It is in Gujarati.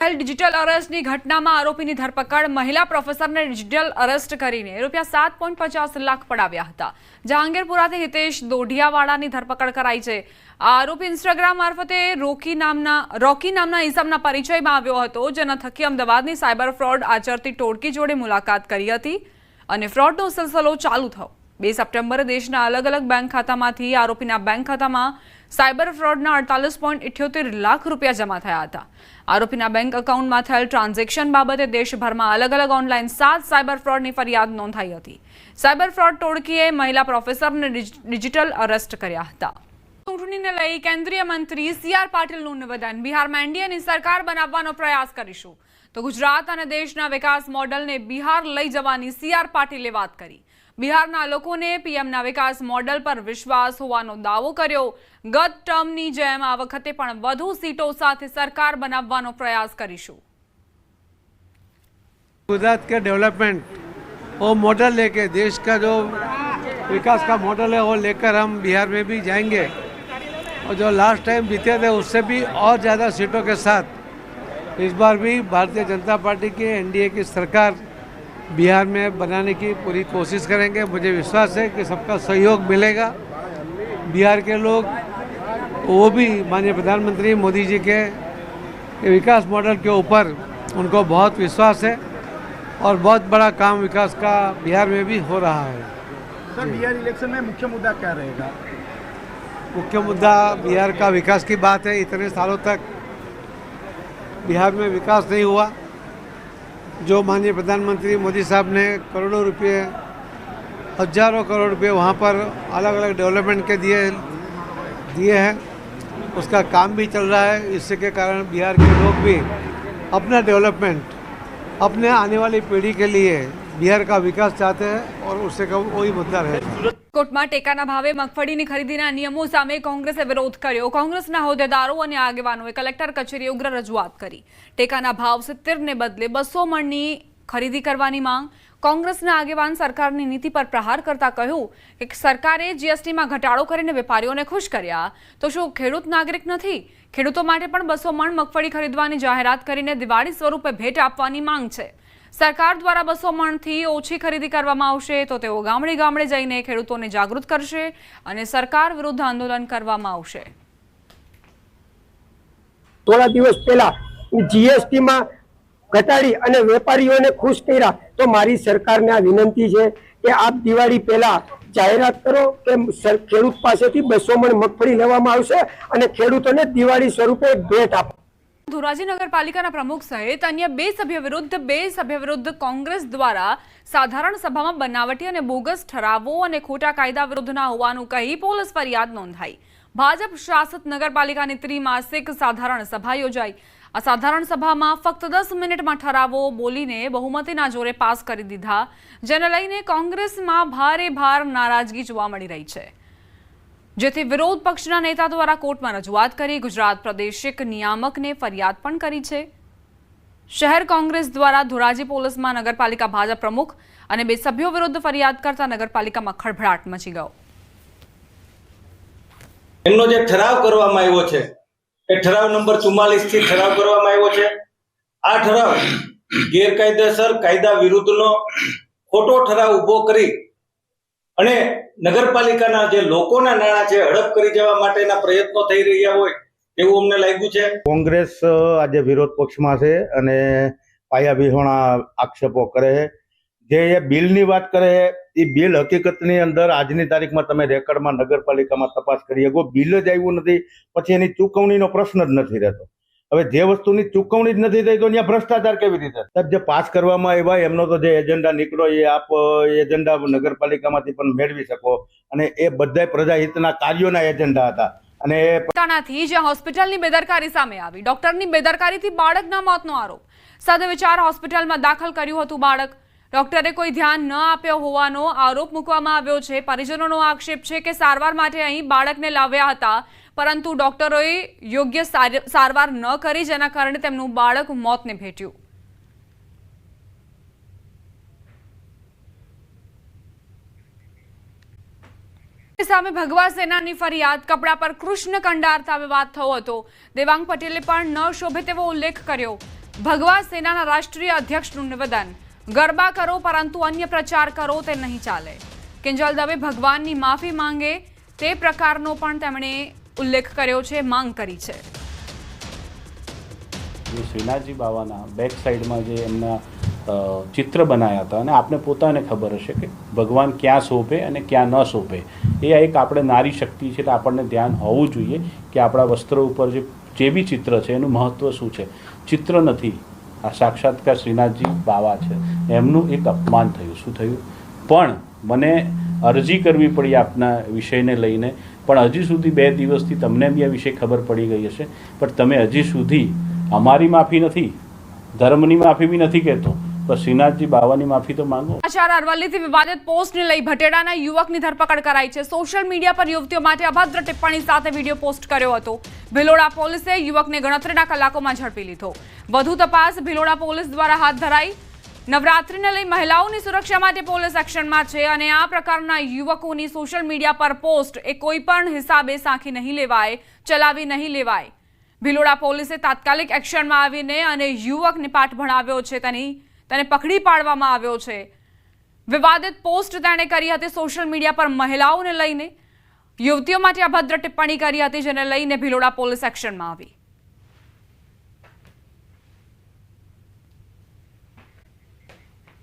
હાલ ડિજિટલ અરેસ્ટની ઘટનામાં આરોપીની ધરપકડ. મહિલા પ્રોફેસરને ડિજિટલ અરેસ્ટ કરીને રૂપિયા સાત પોઈન્ટ પચાસ લાખ પડાવ્યા હતા. જહાંગીરપુરાથી હિતેશ દોઢિયાવાળાની ધરપકડ કરાઈ છે. આ આરોપી ઇન્સ્ટાગ્રામ મારફતે રોકી નામના રોકી નામના ઇસમના પરિચયમાં આવ્યો હતો, જેના થકી અમદાવાદની સાયબર ફ્રોડ આચરતી ટોળકી જોડે મુલાકાત કરી હતી અને ફ્રોડનો સિલસિલો ચાલુ થયો. બે સપ્ટેમ્બરે દેશના અલગ અલગ બેંક ખાતામાંથી આરોપીના બેંક ખાતામાં સાયબર ફ્રોડના અડતાલીસ પોઈન્ટ ઇઠ્યોતેર લાખ રૂપિયા જમા થયા હતા. આરોપીના બેંક એકાઉન્ટમાં થયેલ ટ્રાન્ઝેક્શન બાબતે દેશભરમાં અલગ અલગ ઓનલાઈન સાત સાયબર ફ્રોડની ફરિયાદ નોંધાઈ હતી. સાયબર ફ્રોડ ટોળકીએ મહિલા પ્રોફેસરને ડિજિટલ અરેસ્ટ કર્યા હતા. ચૂંટણીને લઈ કેન્દ્રીય મંત્રી સી આર પાટીલનું નિવેદન. બિહારમાં એનડીએની સરકાર બનાવવાનો પ્રયાસ કરીશું. તો ગુજરાત અને દેશના વિકાસ મોડલને બિહાર લઈ જવાની સી આર પાટીલે વાત કરી. બિહારના લોકોને પીએમના વિકાસ મોડલ પર વિશ્વાસ હોવાનો દાવો કર્યો ગત ટર્મની જેમ આ વખતે પણ વધુ સીટો સાથે સરકાર બનાવવાનો પ્રયાસ કરીશું गुजरात के डेवलपमेंट वो मॉडल लेके देश का जो विकास का मॉडल है वो लेकर हम बिहार में भी जाएंगे और जो लास्ट टाइम जीते थे उससे भी और ज़्यादा सीटों के साथ इस बार भी भारतीय जनता पार्टी की एनडीए की सरकार बिहार में बनाने की पूरी कोशिश करेंगे। मुझे विश्वास है कि सबका सहयोग मिलेगा। बिहार के लोग वो भी माननीय प्रधानमंत्री मोदी जी के विकास मॉडल के ऊपर उनको बहुत विश्वास है और बहुत बड़ा काम विकास का बिहार में भी हो रहा है। सर बिहार इलेक्शन में मुख्य मुद्दा क्या रहेगा? मुख्य मुद्दा बिहार का विकास की बात है। इतने सालों तक बिहार में विकास नहीं हुआ। जो माननीय प्रधानमंत्री मोदी साहब ने करोड़ों रुपए हज़ारों करोड़ रुपए वहाँ पर अलग अलग डेवलपमेंट के दिए दिए हैं। उसका काम भी चल रहा है। इससे के कारण बिहार के लोग भी अपना डेवलपमेंट अपने आने वाली पीढ़ी के लिए बिहार का विकास चाहते हैं और उससे का वही मुद्दा रहेगा કોટમાં ટેકાના ભાવે મગફળીની ખરીદીના નિયમો સામે કોંગ્રેસે વિરોધ કર્યો. કોંગ્રેસના હોદ્દેદારો અને આગેવાનોએ કલેક્ટર કચેરીએ ઉગ્ર રજૂઆત કરી. ટેકાના ભાવ સિત્તેરને બદલે બસો મણની ખરીદી કરવાની માંગ. કોંગ્રેસના આગેવાન સરકારની નીતિ પર પ્રહાર કરતા કહ્યું કે સરકારે જીએસટીમાં ઘટાડો કરીને વેપારીઓને ખુશ કર્યા. તો શું ખેડૂત નાગરિક નથી? ખેડૂતો માટે પણ બસો મણ મગફળી ખરીદવાની જાહેરાત કરીને દિવાળી સ્વરૂપે ભેટ આપવાની માંગ છે. સરકાર દ્વારા બસો મણથી ઓછી ખરીદી કરવામાં આવશે તો તેઓ ગામડે ગામડે જઈને ખેડૂતોને જાગૃત કરશે અને સરકાર વિરુદ્ધ આંદોલન કરવામાં આવશે. થોડા દિવસ પહેલા જીએસટીમાં ઘટાડી અને વેપારીઓને ખુશ કર્યા. તો મારી સરકારને આ વિનંતી છે કે આપ દિવાળી પહેલા જાહેરાત કરો કે ખેડૂત પાસેથી બસો મણ મગફળી લેવામાં આવશે અને ખેડૂતોને દિવાળી સ્વરૂપે ભેટ આપો. ધોરાજી નગરપાલિકાના પ્રમુખ સહિત અન્ય બે સભ્ય વિરુદ્ધ, બે સભ્ય વિરુદ્ધ કોંગ્રેસ દ્વારા સાધારણ સભામાં બનાવટી અને બોગસ ઠરાવો અને ખોટા કાયદા વિરુદ્ધના હોવાનું કહી પોલીસ ફરિયાદ નોંધાઈ. ભાજપ શાસિત નગરપાલિકાની ત્રિમાસિક સાધારણ સભા યોજાઈ. આ સાધારણ સભામાં ફક્ત દસ મિનિટમાં ઠરાવો બોલીને બહુમતીના જોરે પાસ કરી દીધા, જેને લઈને કોંગ્રેસમાં ભારે ભાર નારાજગી જોવા મળી રહી છે. જેથી વિરોધ પક્ષના નેતા દ્વારા કોર્ટમાં રજૂઆત કરી ગુજરાત પ્રાદેશિક નિયામકને ફરિયાદ પણ કરી છે. શહેર કોંગ્રેસ દ્વારા ધોરાજી પોલીસમાં નગરપાલિકા ભાજપ પ્રમુખ અને બે સભ્યો વિરુદ્ધ ફરિયાદ કરતા નગરપાલિકામાં ખળભળાટ મચી ગયો. એમનો જે ઠરાવ કરવામાં આવ્યો છે, એ ઠરાવ નંબર ચુમ્માલીસથી ઠરાવ કરવામાં આવ્યો છે. આ ઠરાવ ગેરકાયદેસર કાયદા વિરુદ્ધનો ખોટો ઠરાવ ઊભો કરી અને નગરપાલિકાના જે લોકોના નાણાં છે, હડપ કરી જવા માટેના પ્રયત્નો થઈ રહ્યા હોય, એવું અમને લાગ્યું છે. કોંગ્રેસ આજે વિરોધ પક્ષમાં છે અને પાયા વિહોણા આક્ષેપો કરે છે. જે બિલની વાત કરે એ બિલ હકીકતની અંદર આજની તારીખમાં તમે રેકર્ડમાં નગરપાલિકામાં તપાસ કરી શકો. બિલ જ આવ્યું નથી, પછી એની ચૂકવણીનો પ્રશ્ન જ નથી રહેતો. હવે જે વસ્તુની ચૂકવણી જ નથી થઈ, તો ત્યાં ભ્રષ્ટાચાર કેવી રીતે? સાહેબ, જે પાસ કરવામાં આવ્યા, એમનો તો જે એજન્ડા નીકળ્યો એ આપ એજન્ડા નગરપાલિકામાંથી પણ મેળવી શકો. અને એ બધાય પ્રજાહિતના કાર્યોના એજન્ડા હતા. અને પોતાનાથી જે હોસ્પિટલની બેદરકારી સામે આવી. ડોક્ટરની બેદરકારીથી બાળકના મોતનો આરોપ. સાથે વિચાર હોસ્પિટલમાં દાખલ કર્યું હતું બાળક. ડોક્ટરે કોઈ ધ્યાન ન આપ્યો હોવાનો આરોપ મૂકવામાં આવ્યો છે. પરિજનોનો આક્ષેપ છે કે સારવાર માટે અહીં બાળકને લાવ્યા હતા. પરંતુ ડોક્ટરોએ યોગ્ય સારવાર ન કરી, જેના કારણે તેમનું બાળક મોતને ભેટ્યું. સામે ભગવા સેનાની ફરિયાદ. કપડા પર કૃષ્ણ કંડાર સામે વાત થયો હતો. દેવાંગ પટેલે પણ ન શોભે તેવો ઉલ્લેખ કર્યો. ભગવા સેનાના રાષ્ટ્રીય અધ્યક્ષનું નિવેદન. ગરબા કરો, પરંતુ અન્ય પ્રચાર કરો, તે નહીં ચાલે. કિંજલ દવે ભગવાનની માફી માંગે તે પ્રકારનો પણ તેમણે ઉલ્લેખ કર્યો છે, માંગ કરી છે. શ્રીનાથજી બાવાના બેક સાઈડમાં જે એમના ચિત્ર બનાવ્યા હતા અને આપને પોતાને ખબર હશે કે ભગવાન ક્યાં શોભે અને ક્યાં ન શોભે. એ એક આપણે નારી શક્તિ છે એટલે આપણને ધ્યાન હોવું જોઈએ કે આપણા વસ્ત્રો ઉપર જે જે બી ચિત્ર છે એનું મહત્ત્વ શું છે. ચિત્ર નથી. આ સાક્ષાત્કાર શ્રીનાથજી બાવા છે. એમનું એક અપમાન થયું. શું થયું? પણ મને અરજી કરવી પડી આપના વિષયને લઈને. પણ હજી સુધી બે દિવસથી તમને બી આ વિશે ખબર પડી ગઈ હશે. પણ તમે હજી સુધી અમારી માફી નથી, ધર્મની માફી બી નથી કહેતો. તો માંગો. આચાર અરવલ્લીથી વિવાદિત પોસ્ટને લઈ ભટેડાના યુવકની ધરપકડ કરાઈ છે. સોશિયલ મીડિયા પર યુવતીઓ માટે અભદ્ર ટિપ્પણી સાથે વીડિયો પોસ્ટ કર્યો હતો. ભિલોડા પોલીસે યુવકને ગણતરીના કલાકોમાં ઝડપી લીધો. વધુ તપાસ ભિલોડા પોલીસ દ્વારા હાથ ધરાઈ. નવરાત્રીને લઈ મહિલાઓની સુરક્ષા માટે પોલીસ એક્શનમાં છે અને આ પ્રકારના યુવકોની સોશિયલ મીડિયા પર પોસ્ટ એ કોઈ પણ હિસાબે સાંખી નહીં લેવાય, ચલાવી નહીં લેવાય. ભિલોડા પોલીસે તાત્કાલિક એક્શનમાં આવીને અને યુવકને પાઠ ભણાવ્યો છે તેની, તેને પકડી પાડવામાં આવ્યો છે. વિવાદિત પોસ્ટ તેણે કરી હતી સોશિયલ મીડિયા પર મહિલાઓને લઈને. યુવતીઓ માટે અભદ્ર ટિપ્પણી કરી હતી, જેને લઈને ભિલોડા પોલીસ એક્શનમાં આવી.